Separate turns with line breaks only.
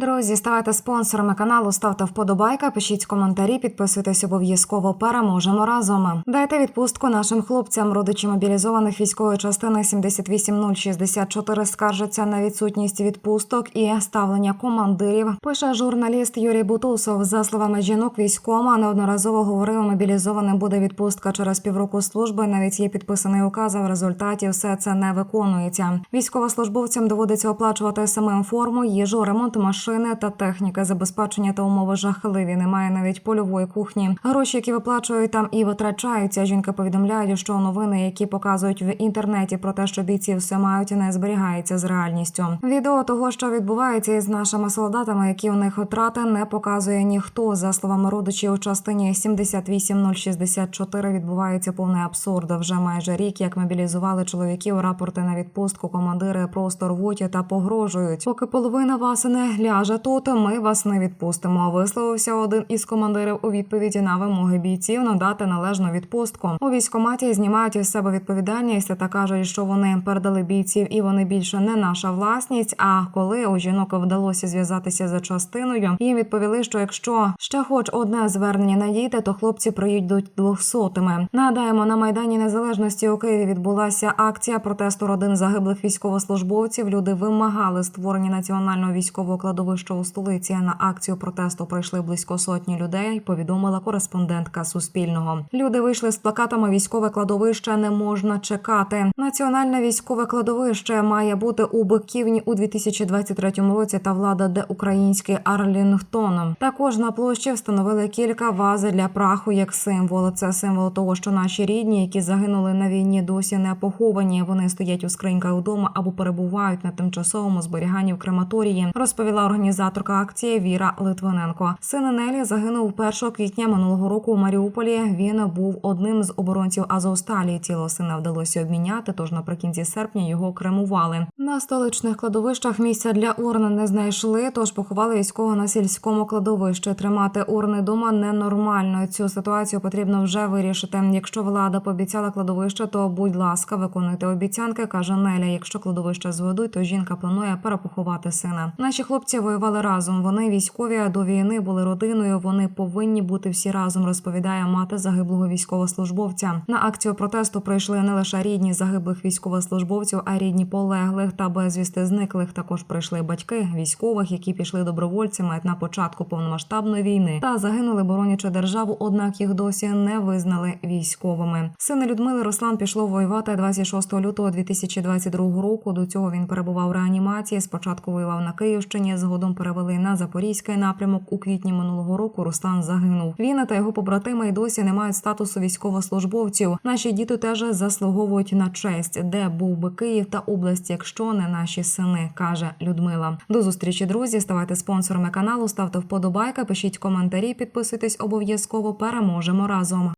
Друзі, ставайте спонсорами каналу, ставте вподобайка, пишіть коментарі, підписуйтесь обов'язково. Переможемо разом. Дайте відпустку нашим хлопцям. Родичі мобілізованих військової частини 78064 скаржаться на відсутність відпусток і ставлення командирів. Пише журналіст Юрій Бутусов. За словами жінок, військома неодноразово говорив, мобілізованим буде відпустка через півроку служби. Навіть є підписаний указ. а В результаті все це не виконується. Військовослужбовцям доводиться оплачувати самим форму, їжу, ремонт машини та техніки, забезпечення та умови жахливі. Немає навіть польової кухні. Гроші, які виплачують там і витрачаються. Жінка повідомляє, що новини, які показують в інтернеті про те, що бійці все мають, не зберігається з реальністю. Відео того, що відбувається із нашими солдатами, які у них втрати, не показує ніхто. За словами родичів, у частині 78064 відбувається повний абсурд. Вже майже рік, як мобілізували чоловіків, рапорти на відпустку, командири просто рвуть та погрожують. Поки половина вас не ляже тут, ми вас не відпустимо. Висловився один із командирів у відповіді на вимоги бійців надати належну відпустку. У військкоматі знімають із себе відповідальність та кажуть, що вони передали бійців, і вони більше не наша власність. А коли у жінок вдалося зв'язатися за частиною, їм відповіли, що якщо ще хоч одне звернення надійде, то хлопці приїдуть двохсотими. Нагадаємо, на майдані незалежності у Києві відбулася акція протесту родин загиблих військовослужбовців. Люди вимагали створення національного військового кладовища у столиці. На акцію протесту прийшли близько сотні людей. Повідомила кореспондентка Суспільного. Люди вийшли з плакатами Військове кладовище не можна чекати. Національне військове кладовище має бути у Биківні у 2023 році. Та влада де український Арлінгтон. Також на площі встановили кілька ваз для праху як символ. Це символ того, що наші рідні, які загинули на війні, досі не поховані. Вони стоять у скриньках вдома або перебувають на тимчасовому зберіганні в крематорії. Розповіла організаторка акції Віра Литвиненко. Син Нелі загинув 1 квітня минулого року у Маріуполі. Він був одним з оборонців Азовсталі. Тіло сина вдалося обміняти. Тож наприкінці серпня його кремували. На столичних кладовищах місця для урн не знайшли. Тож поховали військового на сільському кладовищі. Тримати урни дома ненормально. Цю ситуацію потрібно вже вирішити. Якщо влада пообіцяла кладовище, то будь ласка, виконуйте обіцянки, каже Неля. Якщо кладовище зведуть, то жінка планує перепоховати сина. Наші хлопці воювали разом. Вони військові до війни були родиною. Вони повинні бути всі разом. Розповідає мати загиблого військовослужбовця. На акцію протесту прийшли не лише рідні загиблих військовослужбовців, а рідні полеглих та безвісти зниклих. Також прийшли батьки військових, які пішли добровольцями на початку повномасштабної війни та загинули боронячи державу. Однак їх досі не визнали військовими. Син Людмили Руслан пішло воювати 26 лютого 2022 року. До цього він перебував у реанімації. Спочатку воював на Київщині, згодом перевели на Запорізький напрямок. У квітні минулого року Руслан загинув. Він та його побратими й досі не мають статусу військовослужбовців. Наші діти теж заслуговують на честь, де був би Київ та область, якщо не наші сини, каже Людмила. До зустрічі, друзі. Ставайте спонсорами каналу, ставте вподобайка, пишіть коментарі, підписуйтесь обов'язково. Переможемо разом.